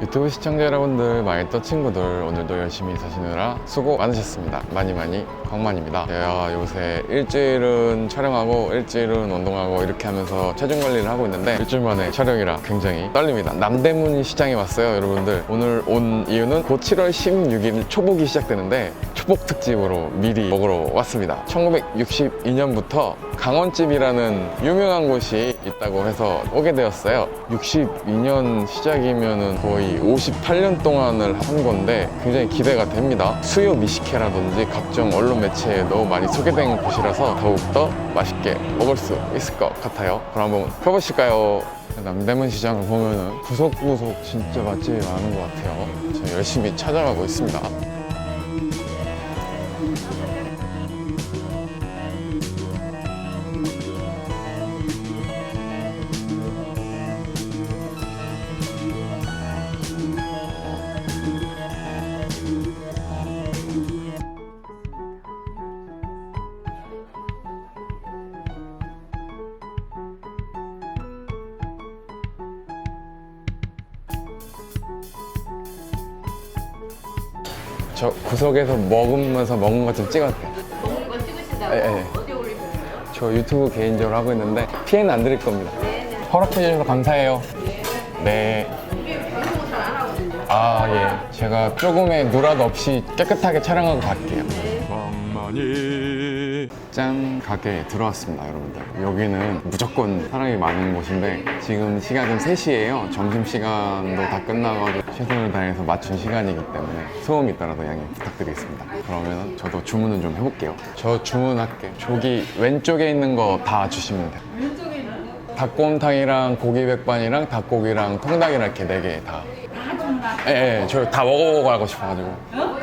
유튜브 시청자 여러분들, 마이또 친구들 오늘도 열심히 사시느라 수고 많으셨습니다. 많이 많이 광만입니다. 제가 요새 일주일은 촬영하고 일주일은 운동하고 이렇게 하면서 체중 관리를 하고 있는데 일주일 만에 촬영이라 굉장히 떨립니다. 남대문 시장에 왔어요, 여러분들. 오늘 온 이유는 곧 7월 16일 초복이 시작되는데 초복 특집으로 미리 먹으러 왔습니다. 1962년부터 강원집이라는 유명한 곳이 있다고 해서 오게 되었어요. 62년 시작이면 거의 58년 동안을 한 건데 굉장히 기대가 됩니다. 수요 미식회라든지 각종 언론 매체에 너무 많이 소개된 곳이라서 더욱더 맛있게 먹을 수 있을 것 같아요. 그럼 한번 펴보실까요? 남대문 시장을 보면은 구석구석 진짜 맛집이 많은 것 같아요. 열심히 찾아가고 있습니다. 저 구석에서 먹으면서 먹은 것좀 돼요. 먹는 거 찍으시다고 예, 예. 어디 올리는 거예요? 저 유튜브 개인적으로 하고 있는데 피해는 안 드릴 겁니다. 허락해 주셔서 감사해요. 네. 우리 방송을 잘 안 하거든요. 아, 예. 제가 조금의 누락 없이 깨끗하게 촬영하고 갈게요. 짠 가게에 들어왔습니다 여러분들. 여기는 무조건 사람이 많은 곳인데 지금 시간은 3시예요. 점심시간도 다 끝나가지고 최선을 다해서 맞춘 시간이기 때문에 소음이 있더라도 양해 부탁드리겠습니다. 그러면 저도 주문은 좀 해볼게요. 저 주문할게요. 저기 왼쪽에 있는 거 다 주시면 돼요. 왼쪽에 있는 거? 닭곰탕이랑 고기 백반이랑 닭고기랑 통닭이랑 이렇게 네 개 다. 예, 예, 저 다 먹어보고 하고 싶어가지고. 다 똑같은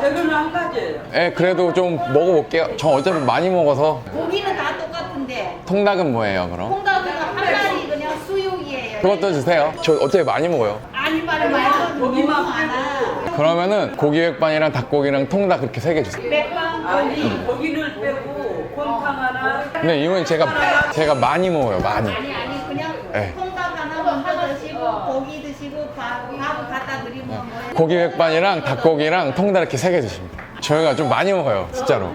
재료는 한 가지예요. 예, 그래도 좀 먹어볼게요. 저 어차피 많이 먹어서. 고기는 다 똑같은데 통닭은 뭐예요, 그럼? 콩닭은 한 마리 그냥 수육이에요. 그것도 주세요. 저 어차피 많이 먹어요. 아니 말이 말고 고기만 너무 많아. 그러면은 고기 백반이랑 닭고기랑 통닭 그렇게 세 개 주세요. 백반 아니 고기를 빼고 곰탕 하나. 근데 이건 제가 제가 많이 먹어요, 많이. 아니 아니 그냥 네. 고 고기 드시고 밥, 밥 갖다 드리면 뭐 고기 백반이랑 닭고기랑 통닭 이렇게 세 개 주십니다. 저희가 좀 많이 먹어요, 진짜로.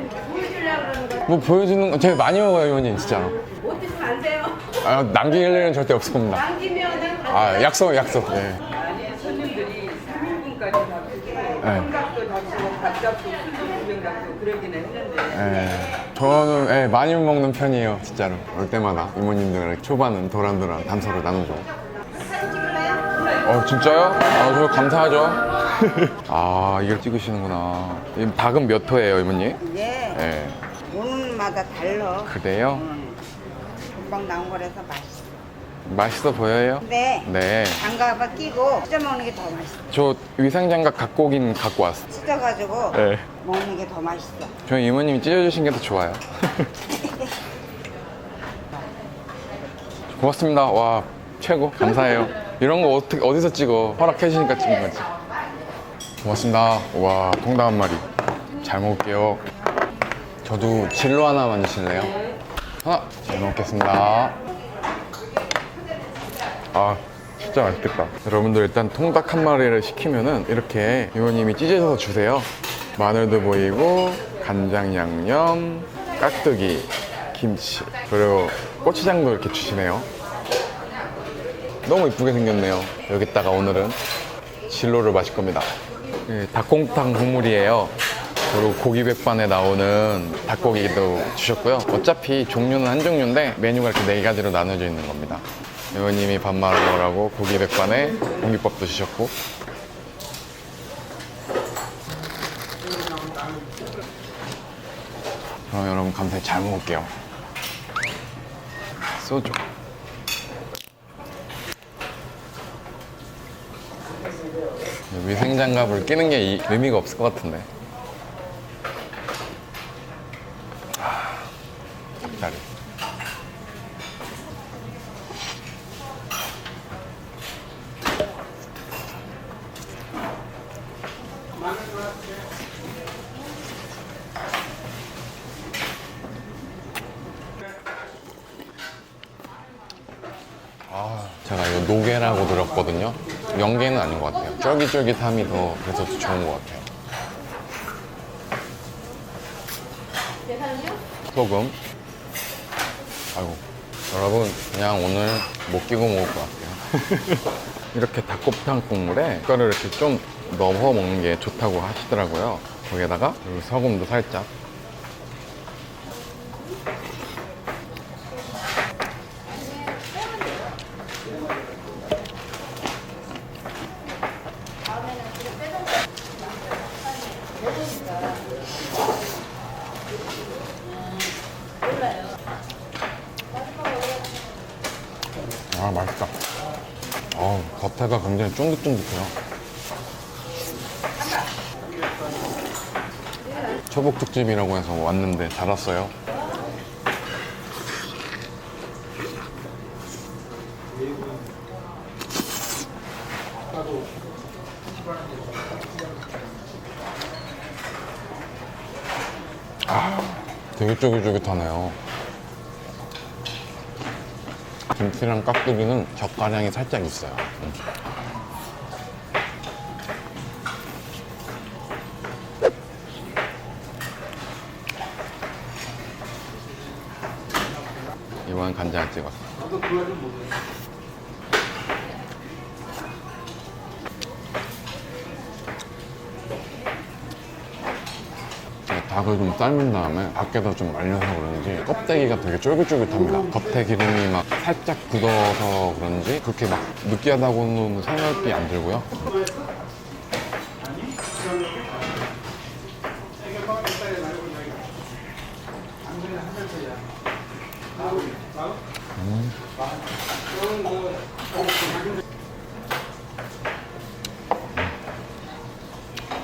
뭐 보여주는 거 되게 많이 먹어요, 이모님, 진짜로. 못 드시면 안 돼요. 아, 남길 일은 절대 없을 겁니다. 남기면은 아, 약속, 약속. 예. 아니 손님들이 3인분까지 잡수고 네. 삼각도 잡수고 밥 잡수고 수저 구경 잡수고 그러긴 했는데 예. 저는 예, 많이 먹는 편이에요, 진짜로. 올 때마다 이모님들 초반은 도란도란 담소를 나누죠. 어, 진짜요? 아, 저 감사하죠. 아, 이걸 찍으시는구나. 이 닭은 몇 호예요, 이모님? 예, 예. 오늘마다 달라. 그래요? 금방 나온 거라서 맛있어. 맛있어 보여요? 근데 네. 장갑을 끼고 찢어 먹는 게 더 맛있어. 저 위생 장갑 갖고 오긴 갖고 왔어. 찢어가지고 네. 먹는 게 더 맛있어. 저희 이모님이 찢어주신 게 더 좋아요. 고맙습니다. 와, 최고. 감사해요. 이런 거 어떻게, 어디서 찍어? 허락해 주시니까 찍은 거지. 고맙습니다. 와, 통닭 한 마리. 잘 먹을게요. 저도 진로 하나만 주실래요? 하나. 잘 먹겠습니다. 아, 진짜 맛있겠다. 여러분들 일단 통닭 한 마리를 시키면은 이렇게 이모님이 찢어서 주세요. 마늘도 보이고 간장 양념, 깍두기, 김치 그리고 고추장도 이렇게 주시네요. 너무 이쁘게 생겼네요. 여기다가 오늘은 진로를 마실 겁니다. 예, 닭곰탕 국물이에요. 그리고 고기 백반에 나오는 닭고기도 주셨고요. 어차피 종류는 한 종류인데 메뉴가 이렇게 네 가지로 나눠져 있는 겁니다. 회원님이 밥 말으라고 고기 백반에 공깃밥도 주셨고 그럼 여러분 감사히 잘 먹을게요. 소주. 위생 장갑을 끼는 게 이- 의미가 없을 것 같은데. 아, 닭다리. 제가 요 들었거든요. 명게는 아닌 것 같아요. 쫄깃쫄깃함이 더 그래서 더 좋은 것 같아요. 소금. 아이고. 여러분, 그냥 오늘 못 끼고 먹을 것 같아요. 이렇게 닭곱창 국물에 뼈를 이렇게 좀 넣어 먹는 게 좋다고 하시더라고요. 거기에다가 이 소금도 살짝. 아, 맛있다. 어우, 겉에가 굉장히 쫀득쫀득해요. 초복 특집이라고 해서 왔는데 잘 왔어요. 아, 되게 쫄깃쫄깃하네요. 김치랑 깍두기는 젓가량이 살짝 있어요. 음. 이번 간장 찍었어. 닭을 좀 삶은 다음에 밖에다 좀 말려서 그런지 껍데기가 되게 쫄깃쫄깃합니다. 겉에 기름이 막 살짝 굳어서 그런지 그렇게 막 느끼하다고는 생각이 안 들고요.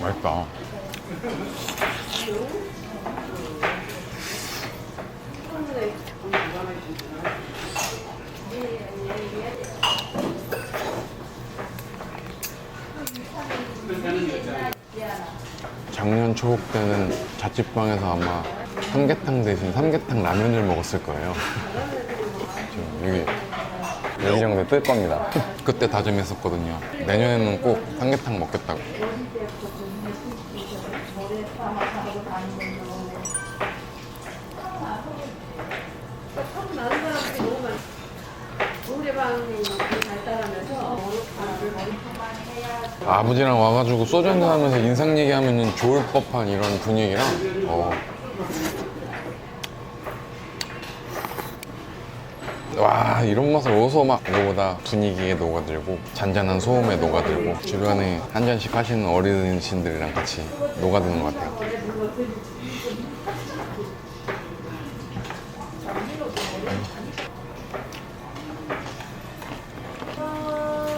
맛있다. 작년 초복 때는 자취방에서 아마 삼계탕 대신 삼계탕 라면을 먹었을 거예요. 지금 여기 여기 정도 뜰 겁니다. 그때 다짐했었거든요. 내년에는 꼭 삼계탕 먹겠다고. 아버지랑 와가지고 소주 한잔 하면서 인상 얘기하면 좋을 법한 이런 분위기랑 어. 와 이런 맛을 어디서 막 이거보다 분위기에 녹아들고 잔잔한 소음에 녹아들고 주변에 한 잔씩 하시는 어르신들이랑 같이 녹아드는 것 같아요.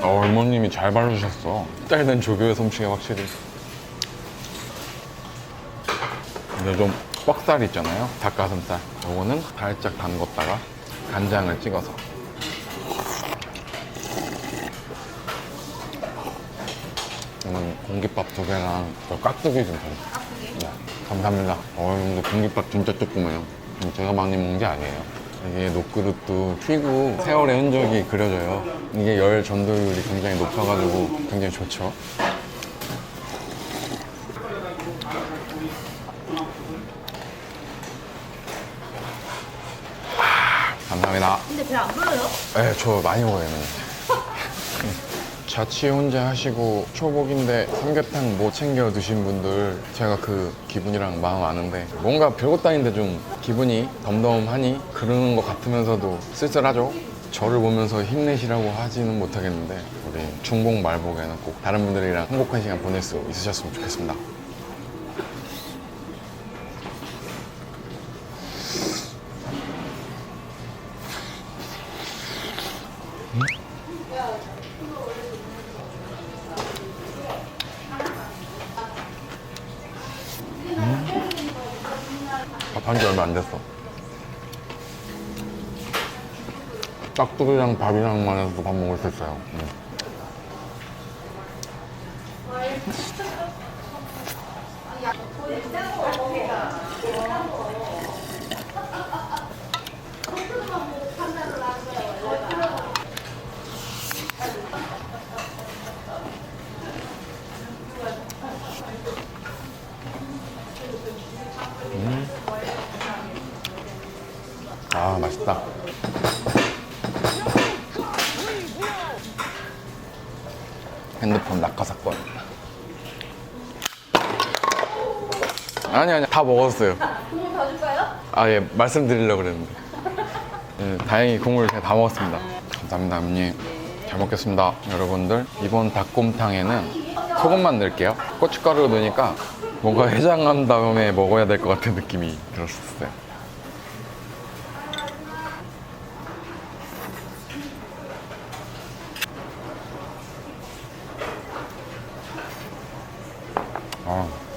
어, 어머님이 잘 바르셨어. 딸된 조교의 솜씨가 확실히. 근데 좀 뻑살 있잖아요. 닭가슴살. 요거는 살짝 담궜다가 간장을 찍어서 이건 공깃밥 두 개랑 저 깍두기 좀 더. 네, 감사합니다. 어, 근데 공깃밥 진짜 조그매요. 제가 많이 먹는 게 아니에요. 이게 녹그릇도 튀고 세월의 흔적이 그려져요. 이게 열 전도율이 굉장히 높아가지고 굉장히 좋죠. 아, 배안 불러요? 네, 저 많이 먹어요. 자취 혼자 하시고 초복인데 삼계탕 못 챙겨 드신 분들 제가 그 기분이랑 마음 아는데 뭔가 별것도 아닌데 좀 기분이 덤덤하니 그러는 것 같으면서도 쓸쓸하죠. 저를 보면서 힘내시라고 하지는 못하겠는데 우리 중복 말복에는 꼭 다른 분들이랑 행복한 시간 보낼 수 있으셨으면 좋겠습니다. 한지 얼마 안 됐어. 깍두기랑 밥이랑만 해서도 밥 먹을 수 있어요. 음. 핸드폰 낙하 사건. 아니 아니 다 먹었어요. 국물 더 줄까요? 아 예 말씀드리려고 그랬는데. 예, 다행히 국물 제가 다 먹었습니다. 감사합니다, 어머님. 잘 먹겠습니다. 여러분들 이번 닭곰탕에는 소금만 넣을게요. 고춧가루 넣으니까 뭔가 해장한 다음에 먹어야 될 것 같은 느낌이 들었었어요. 아.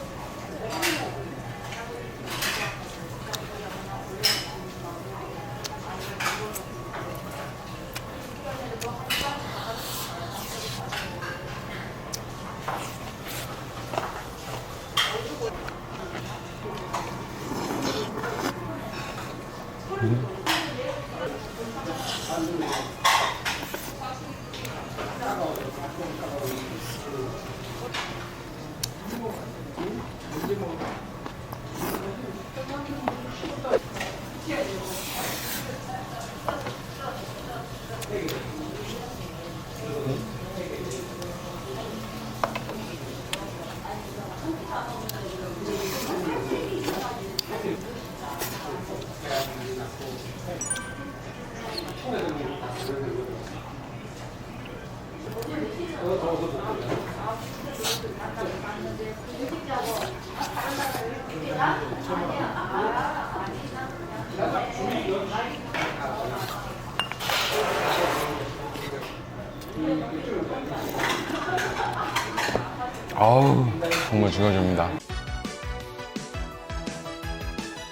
아우 정말 죽여줍니다.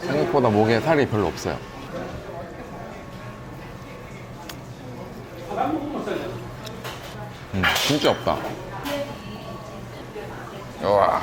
생각보다 목에 살이 별로 없어요. 음, 진짜 없다. 우와.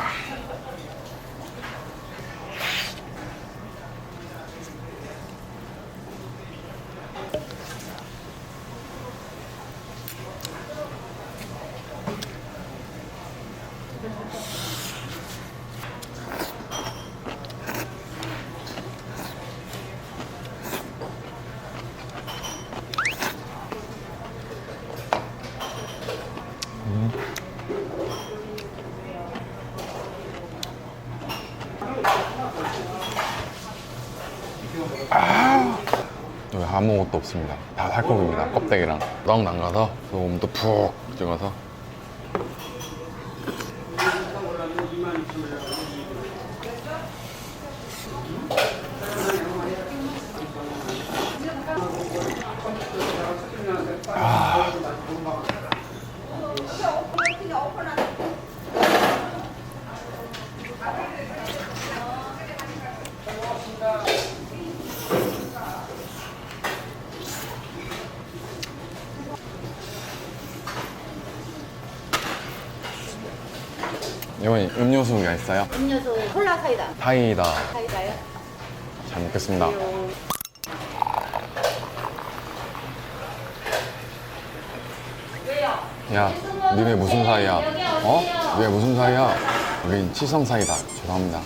여기 아무것도 없습니다. 다 살코기입니다. 껍데기랑 떡 담가서 소금도 푹 찍어서 이번에 음료수가 있어요. 음료수 콜라 사이다. 타이다. 사이다요? 잘 먹겠습니다. 야, 니네 무슨 사이야? 어? 왜 무슨 사이야? 여긴 치성 사이다. 죄송합니다.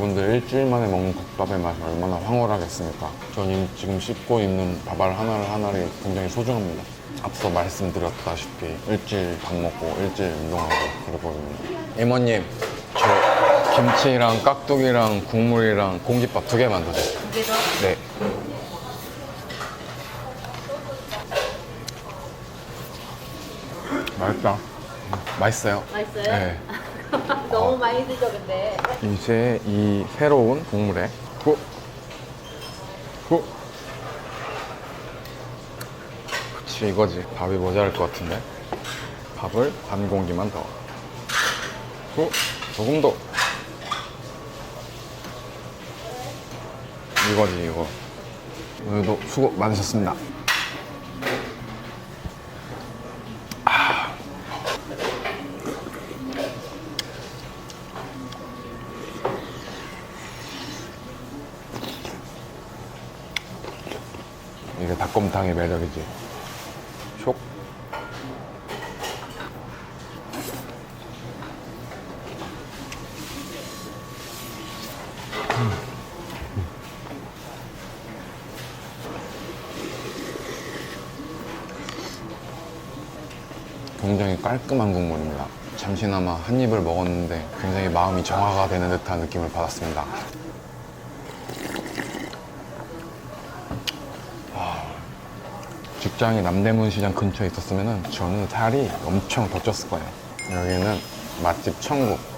여러분들 일주일 만에 먹는 국밥의 맛이 얼마나 황홀하겠습니까? 저는 지금 씹고 있는 밥알 하나를 하나를 굉장히 소중합니다. 앞서 말씀드렸다시피 일주일 밥 먹고 일주일 운동하고 그러거든요. 이모님, 저 김치랑 깍두기랑 국물이랑 공깃밥 두 개만 더 주세요. 두 개 더. 네. 맛있다. 음, 맛있어요. 맛있어요? 네. 너무 많이 드죠, 근데. 이제 이 새로운 국물에 후, 후. 그치 이거지. 밥이 모자랄 것 같은데. 밥을 반 공기만 더. 후, 조금 더. 이거지 이거. 오늘도 수고 많으셨습니다. 이게 닭곰탕의 매력이지. 굉장히 깔끔한 국물입니다. 잠시나마 한 입을 먹었는데 굉장히 마음이 정화가 되는 듯한 느낌을 받았습니다. 아, 직장이 남대문 시장 근처에 있었으면 저는 살이 엄청 더 쪘을 거예요. 여기는 맛집 천국.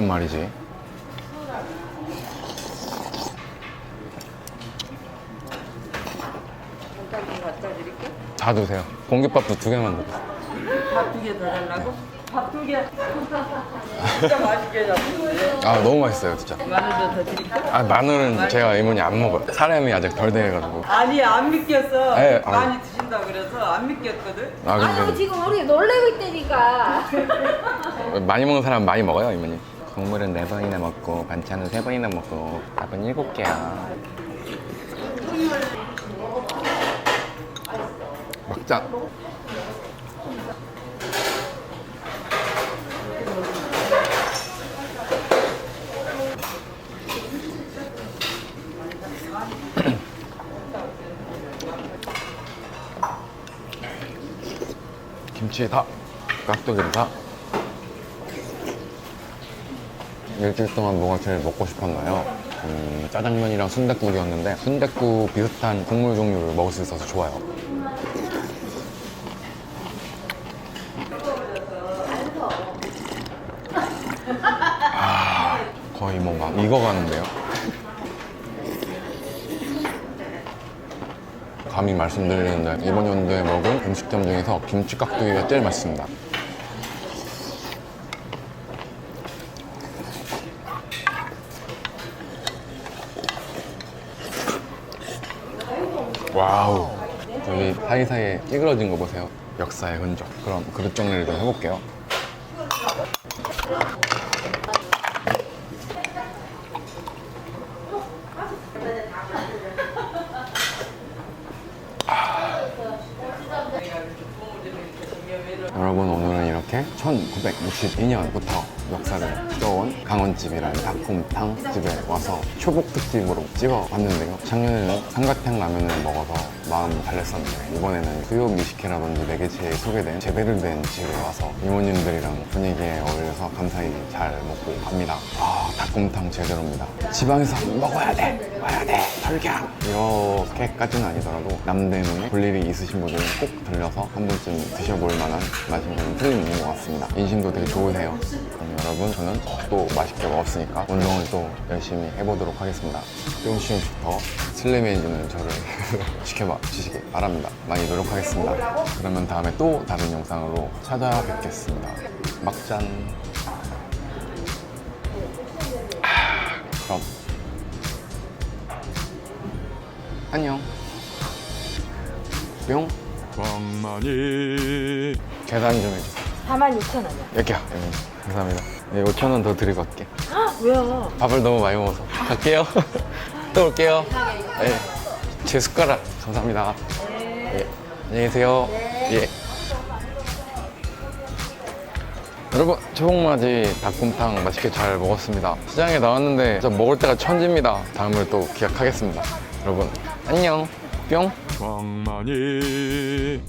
맛있단 말이지. 다 드세요. 공깃밥도 두 개만 넣어. 밥두 개 더 달라고? 밥 두 개. 진짜 맛있게 잡았는데. 아 너무 맛있어요 진짜. 마늘도 더 드릴까? 아 마늘은 제가 이모니 안 먹어요. 사람이 아직 덜 돼가지고. 아니 안 믿겼어. 네, 많이 드신다 그래서 안 믿겼거든. 아 근데 지금 우리 놀래고 있다니까. 많이 먹는 사람 많이 먹어요 이모니. 국물은 네 번이나 먹고 반찬은 세 번이나 먹고 밥은 일곱 개야. 먹자. 김치 다, 깍두기도 다. 일주일 동안 뭐가 제일 먹고 싶었나요? 음, 짜장면이랑 순댓국이었는데 순댓국 비슷한 국물 종류를 먹을 수 있어서 좋아요. 아, 거의 뭔가 익어가는데요. 감히 말씀드리는데 이번 연도에 먹은 음식점 중에서 김치 깍두기가 제일 맛있습니다. 와우. 저기 사이사이에 찌그러진 거 보세요. 역사의 흔적. 그럼 그릇 정리를 좀 해볼게요. 여러분 오늘은 이렇게 1962년부터 역사를 떠온 강원집이라는 닭곰탕 집에 와서 초복 특집으로 찍어 봤는데요. 작년에는 삼각탕 라면을 먹어서 마음이 달랬었는데 이번에는 수육 미식회라든지 매개체에 소개된 제대로 된 집에 와서 이모님들이랑 분위기에 어울려서 감사히 잘 먹고 갑니다. 아 닭곰탕 제대로입니다. 지방에서 먹어야 돼! 와야 돼! 철경! 이렇게까지는 아니더라도 남대문에 볼 일이 있으신 분들은 꼭 들려서 한 번쯤 드셔볼 만한 맛인 건 틀림없는 것 같습니다. 인심도 되게 좋으세요. 그럼 여러분 저는 또 맛있게 먹었으니까 운동을 또 열심히 해보도록 하겠습니다. 조금씩 조금씩 더 슬림해지는 저를 지켜봐 주시기 바랍니다. 많이 노력하겠습니다. 그러면 다음에 또 다른 영상으로 찾아뵙겠습니다. 막잔. 아, 그럼 안녕. 뿅. 광만이 계산 좀 해주세요. 46,000원이야. 여기요. 여기. 감사합니다. 네, 5천 원 더 드리고 갈게. 왜요? 밥을 너무 많이 먹어서 갈게요. 또 올게요. 네. 제 숟가락 감사합니다. 예. 안녕히 계세요. 예. 여러분 초복맞이 닭곰탕 맛있게 잘 먹었습니다. 시장에 나왔는데 진짜 먹을 때가 천지입니다. 다음을 또 기약하겠습니다. 여러분 안녕. 뿅. 광만이